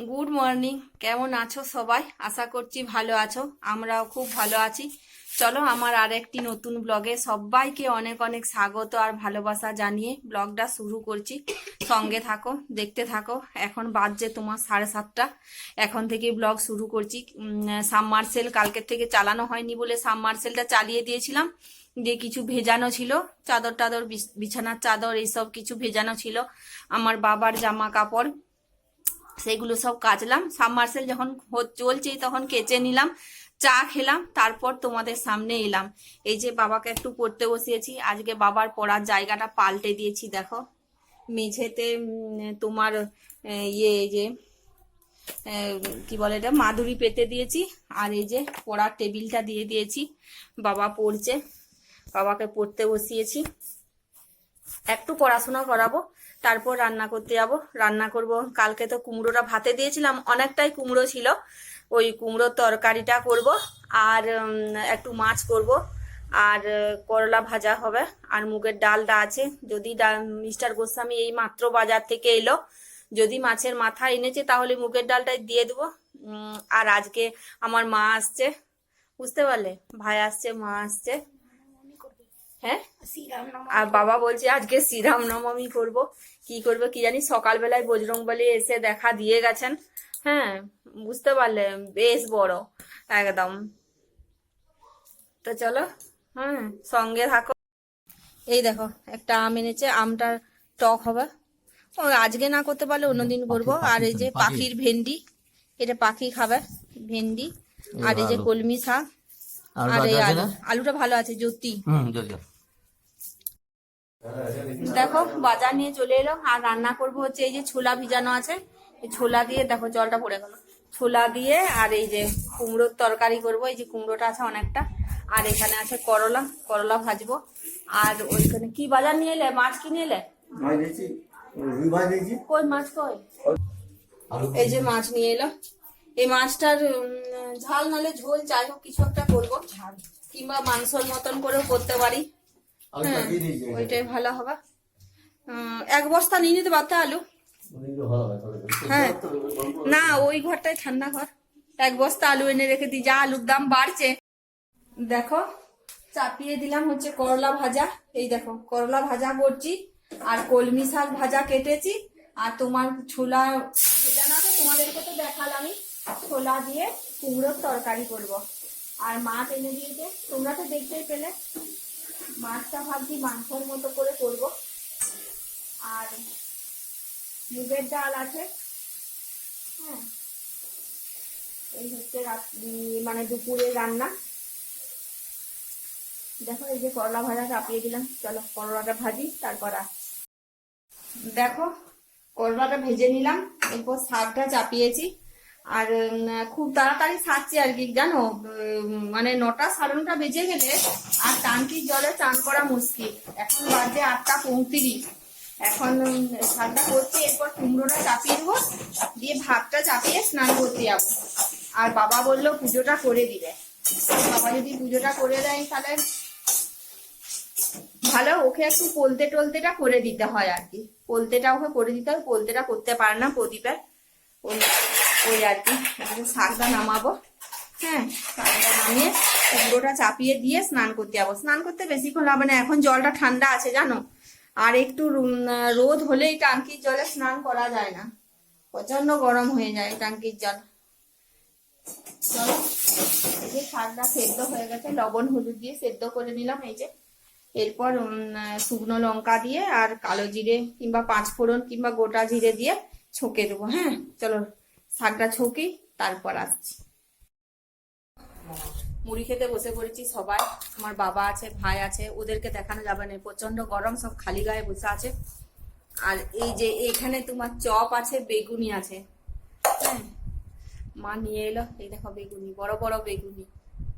Good morning কেমন আছো সবাই? আশা করছি ভালো আছো। আমরাও খুব ভালো আছি। চলো আমার আরেকটি নতুন ব্লগে সবাইকে অনেক অনেক স্বাগত আর ভালোবাসা জানিয়ে ব্লগটা শুরু করছি। সঙ্গে থাকো, দেখতে থাকো। এখন বাজছে তোমার সাড়ে সাতটা। এখন থেকে ব্লগ শুরু করছি। সাবমার্সেল কালকের থেকে চালানো হয়নি বলে সাবমার্সেলটা চালিয়ে দিয়েছিলাম। দিয়ে কিছু ভেজানো ছিল। চাদর টাদর, বিছ- বিছানার চাদর, এইসব কিছু ভেজানো ছিল। আমার বাবার জামা কাপড় সেগুলো সব কাচলাম। সাবমার্সেল যখন চলছে তখন কেচে নিলাম, চা খেলাম, তারপর তোমাদের সামনে এলাম। এই যে বাবাকে একটু পড়তে বসিয়েছি, আজকে বাবার পড়ার জায়গাটা পাল্টে দিয়েছি, দেখো। মেঝেতে তোমার ইয়ে যে কি বলে এটা মাদুরি পেতে দিয়েছি, আর এই যে পড়ার টেবিলটা দিয়ে দিয়েছি, বাবা পড়ছে। বাবাকে পড়তে বসিয়েছি। একটু পড়াশোনা করাবো। তারপর রান্না করতে যাব। রান্না করব। কালকে তো কুমড়োটা ভাতে দিয়েছিলাম, অনেকটাই কুমড়ো ছিল। ওই কুমড়োর তরকারিটা করব আর একটু মাছ করব। আর করলা ভাজা হবে। আর মুগের ডালটা আছে। যদি মিস্টার গোস্বামী এই মাত্র বাজার থেকে এলো, যদি মাছের মাথা এনেছে তাহলে মুগের ডালটাই দিয়ে দেবো। আর আজকে আমার মা আসছে। বুঝতে পারলে? ভাই আসছে, মা আসছে। হ্যাঁ? আর বাবা বলছে আজকে শ্রীরাম নবমী করব। কি করব কি জানি সকালবেলায় বজরং বলি এসে দেখা দিয়ে গেছেন। হ্যাঁ বুঝতে পারলে বেশ বড় একদম। তো চলো হ্যাঁ সঙ্গে থাকো। এই দেখো একটা আম এনেছে আমটা টক হবে। ও আজকে না করতে পারলে অন্যদিন করব। আর এই যে পাখির ভেন্ডি এটা পাখি খাবে ভেন্ডি। আর এই যে কলমি শাক। আলুটা ভালো আছে জ্যোতি। দেখো বাজার নিয়ে চলে এলো আর রান্না করব হচ্ছে এই যে ছোলা ভিজানো আছে। ছোলা দিয়ে দেখো জলটা পড়ে গেল। ছোলা দিয়ে আর এই যে কুমড়োর তরকারি করব এই যে কুমড়োটা আছে অনেকটা। আর এখানে আছে করলা করলা ভাজবো। আর ওইখানে কি বাজার নিয়ে এলে? মাছ কি নিয়ে এলে? মাছ দিয়েছি রুই মাছ দিয়েছি কই মাছ কই? এই যে মাছ নিয়ে এলো। এই মাছটার ঝাল নালে ঝোল যাই হোক কিছু একটা করব। কিংবা মাংসর মতন করেও করতে পারি। হ্যাঁ ওইটাই ভালো হবে। এক বস্তা নিয়ে নিতে পারতে আলু? হ্যাঁ না ওই ঘরটাই ঠান্ডা ঘর। এক বস্তা আলু এনে রেখে দিই যা আলুর দাম বাড়ছে। দেখো চাপিয়ে দিলাম হচ্ছে করলা ভাজা। এই দেখো করলা ভাজা করছি আর কলমি শাক ভাজা কেটেছি। আর তোমার ছোলা ভেজানো আছে তোমাদেরকে তো দেখালামই। ছোলা দিয়ে কুমড়োর তরকারি করব। আর মাছ এনে দিয়েছে। তোমরা তো দেখতেই পেলে, মাছটা ভাবছি মাংসর মতো করে করব। আর মুগের ডাল আছে। হ্যাঁ এই হচ্ছে মানে দুপুরে রান্না। দেখো, এই যে করলা ভাজা চাপিয়ে দিলাম। চলো, করলাটা ভাজি, তারপর দেখো, করলাটা ভেজে নিলাম। এরপর শাকটা চাপিয়েছি। আর খুব তাড়াতাড়ি ছাড়ছি আর কি, জানো? মানে নটা সাড়ে নটা বেজে গেলে আর টানটির জলে চান করা মুশকিল। এখন বাজে আটটা পঁয়ত্রিশ। এখন শাকটা করছি, এরপর কুমড়োটা চাপিয়ে দেবো। দিয়ে ভাতটা চাপিয়ে স্নান করতে যাব। আর বাবা বলল পুজোটা করে দিবে। বাবা যদি পুজোটা করে দেয় তাহলে ভালো, ওকে একটু পোলতে টোলতেটা করে দিতে হয় আর কি। পোলতেটা ওকে করে দিতে হয়, পোলতেটা করতে পারে না প্রদীপের। ওই আর কি শাকটা নামাবো। হ্যাঁ শাকটা নামিয়ে কুমড়োটা চাপিয়ে দিয়ে স্নান করতে যাব। স্নান করতে বেশিক্ষণ লাগবে না, এখন জলটা ঠান্ডা আছে, জানো? আর একটু রোদ হলেই টাঙ্কির জলে স্নান করা যায় না। প্রচণ্ড গরম হয়ে যায় টাঙ্কির জল। চলো, এই যে শাকটা সেদ্ধ হয়ে গেছে, লবণ, হলুদ দিয়ে সেদ্ধ করে নিলাম এই যে। এরপর শুকনো লঙ্কা দিয়ে আর কালো জিরে কিংবা পাঁচ ফোড়ন কিংবা গোটা জিরে দিয়ে ছকে দেবো হ্যাঁ? চলো শাকটা ছকি তারপর আসছি। মুড়ি খেতে বসে পড়েছি সবাই। আমার বাবা আছে, ভাই আছে, ওদেরকে দেখানো যাবে না। প্রচণ্ড গরম, সব খালি গায়ে বসে আছে। আর এই যে এখানে তোমার চপ আছে, বেগুনি আছে। হ্যাঁ মা নিয়ে এলো। এই দেখো বেগুনি, বড় বড় বেগুনি।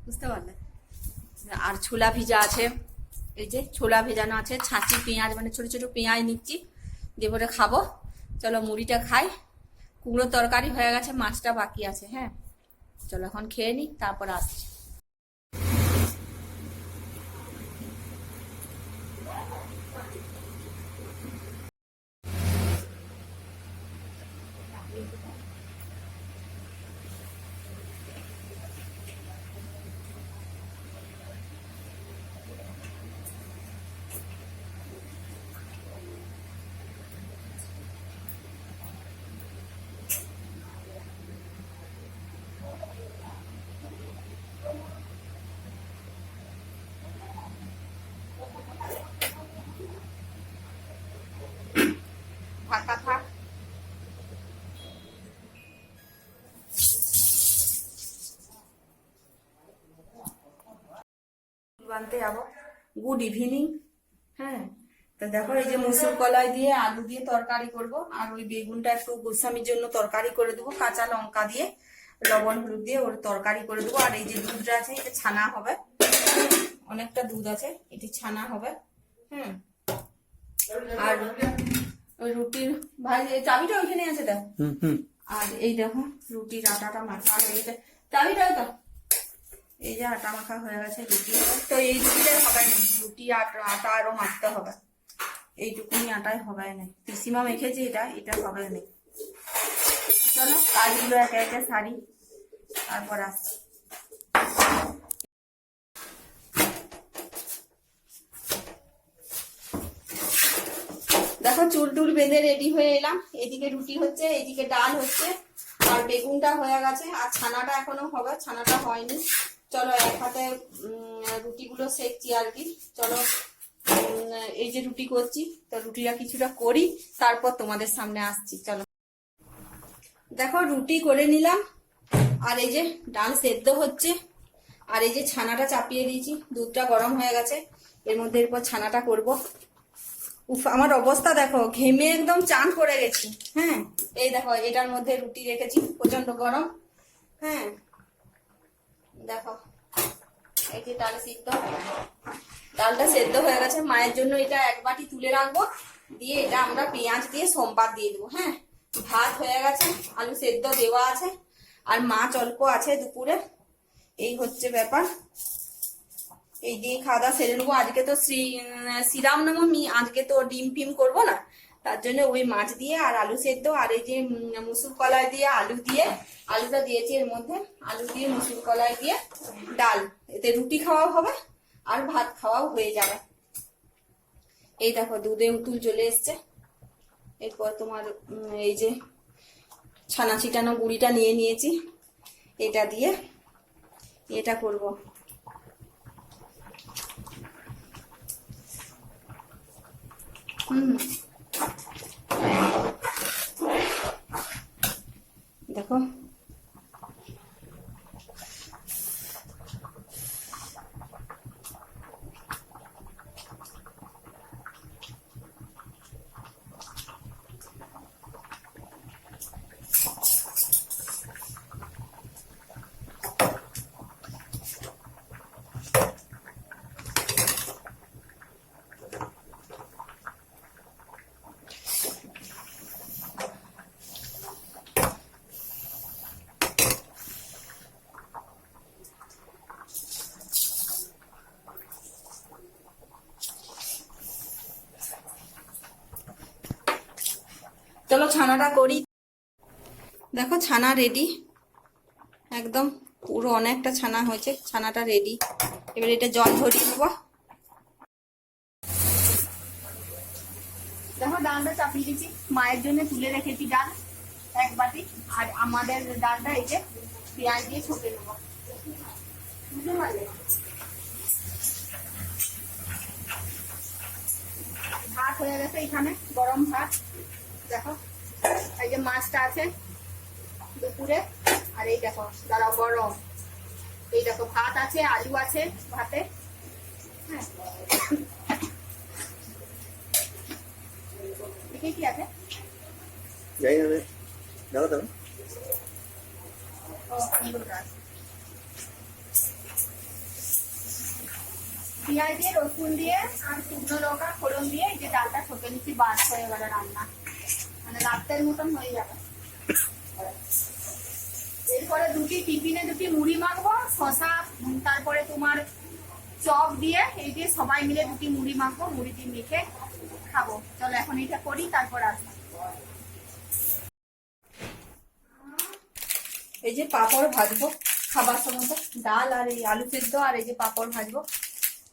বুঝতে পারলে? আর ছোলা ভিজা আছে। এই যে ছোলা ভেজানো আছে, ছাঁচি, পেঁয়াজ মানে ছোট ছোট পেঁয়াজ নিচ্ছি। দিয়ে পরে খাব। চলো মুড়িটা খাই। কুমড়ো তরকারি হয়ে গেছে মাছটা বাকি আছে হ্যাঁ। চলো এখন খেয়ে নিই তারপর আসছি। আনতে যাব। গুড ইভিনিং হ্যাঁ তো দেখো এই যে মুসুর কলাই দিয়ে আলু দিয়ে তরকারি করব আর ওই বেগুনটা একটু গোস্বামীর জন্য তরকারি করে দেবো কাঁচা লঙ্কা দিয়ে লবণ হলুদ দিয়ে ওর তরকারি করে দেবো। আর এই যে দুধটা আছে এটা ছানা হবে। অনেকটা দুধ আছে এটি ছানা হবে। হুম। আর ওই রুটির ভাই চাবিটা ওইখানে আছে দেখ। আর এই দেখো রুটির আটাটা মাখা হয়ে গেছে। চাবিটাও তো। এই যে আটা মাখা হয়ে গেছে, রুটি। তো এই রুটিটাই হবে না, রুটি আটা আটা আরও মাখতে হবে। এইটুকুনি আটাই হবে না। পিসিমা মেখেছে এটা এটা হবে না। চলো, কাজগুলো একে একে সারি, তারপর আসছি। দেখো, চুল টুল বেঁধে রেডি হয়ে এলাম। এদিকে রুটি হচ্ছে, এদিকে ডাল হচ্ছে, আর বেগুনটা হয়ে গেছে, আর ছানাটা এখনও হবে, ছানাটা হয়নি। চলো এক হাতে রুটিগুলো সেকছি আর কি। চলো এই যে রুটি করছি, তো রুটিটা কিছুটা করি, তারপর তোমাদের সামনে আসছি, চলো। দেখো, রুটি করে নিলাম, আর এই যে ডাল সেদ্ধ হচ্ছে, আর এই যে ছানাটা চাপিয়ে দিয়েছি, দুধটা গরম হয়ে গেছে, এর মধ্যে এরপর ছানাটা করব। উফ, আমার অবস্থা দেখো, ঘেমে একদম চান করে গেছি হ্যাঁ? এই দেখো, এটার মধ্যে রুটি রেখেছি প্রচণ্ড গরম হ্যাঁ? দেখো যে ডাল সিদ্ধ। ডালটা সেদ্ধ হয়ে গেছে। মায়ের জন্য এটা এক বাটি তুলে রাখব। দিয়ে এটা আমরা পেঁয়াজ দিয়ে সোমবার দিয়ে দেবো হ্যাঁ? ভাত হয়ে গেছে আলু সেদ্ধ দেওয়া আছে আর মাছ অল্প আছে দুপুরে। এই হচ্ছে ব্যাপার। এই দিয়ে খাওয়া দাওয়া সেরে নেব। আজকে তো শ্রী উম, শ্রীরাম নবমী আজকে তো ডিম ফিম করব না? তার জন্য ওই মাছ দিয়ে আর আলু সেদ্ধ, আর এই যে মুসুর কলাই দিয়ে আলু দিয়ে, আলুটা দিয়েছি এর মধ্যে, আলু দিয়ে মুসুর কলাই দিয়ে ডাল। এতে রুটি খাওয়াও হবে আর ভাত খাওয়াও হয়ে যাবে। এই দেখো, দুধে উতুল চলে এসছে। এরপর তোমার এই যে ছানা ছিটানো গুড়িটা নিয়ে নিয়েছি। এটা দিয়ে এটা করব। হুম। দেখো চলো ছানাটা করি। দেখো ছানা রেডি একদম পুরো অনেকটা ছানা হয়েছে, ছানাটা রেডি এবার এটা জল ধরিয়ে নেব। দেখো ডালটা চাপিয়ে দিচ্ছি মায়ের জন্য তুলে রেখেছি ডাল এক বাটি। আর আমাদের ডালটা যে পেঁয়াজ দিয়ে ছুটে নেব। ভাত হয়ে গেছে এখানে, গরম ভাত। দেখো এই যে মাছটা আছে দুপুরে আর এই দেখো দাঁড়াও গরম। এই দেখো ভাত আছে আলু আছে ভাতে। হ্যাঁ। কি আছে। যাই পেঁয়াজ দিয়ে রসুন দিয়ে আর শুকনো লঙ্কা ফোড়ন দিয়ে এই যে ডালটা ছোট নিচ্ছি বাস হয়ে গেল রান্না। মানে রাতের মতন হয়ে যাবে। এরপরে দুটি টিফিনে দুটি মুড়ি মাখবো শশা তারপরে তোমার চপ দিয়ে এই দিয়ে সবাই মিলে দুটি মুড়ি মাখবো মুড়িটি মেখে খাব। চলো এখন এটা করি, তারপর আসব। এই যে পাঁপড় ভাজবো খাবার সময় ডাল আর এই আলু সেদ্ধ আর এই যে পাঁপড় ভাজবো।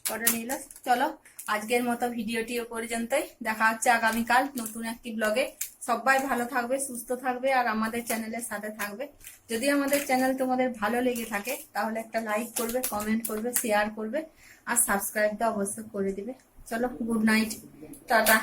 করে নিল চলো আজকের মতো ভিডিওটি পর্যন্তই। দেখা হচ্ছে আগামীকাল নতুন একটি ব্লগে সবাই ভালো থাকবে, সুস্থ থাকবে আর আমাদের চ্যানেলের সাথে থাকবে। যদি আমাদের চ্যানেল তোমাদের ভালো লেগে থাকে, তাহলে একটা লাইক করবে কমেন্ট করবে শেয়ার করবে আর সাবস্ক্রাইবটা অবশ্যই করে দিবে। চলো গুড নাইট টাটা।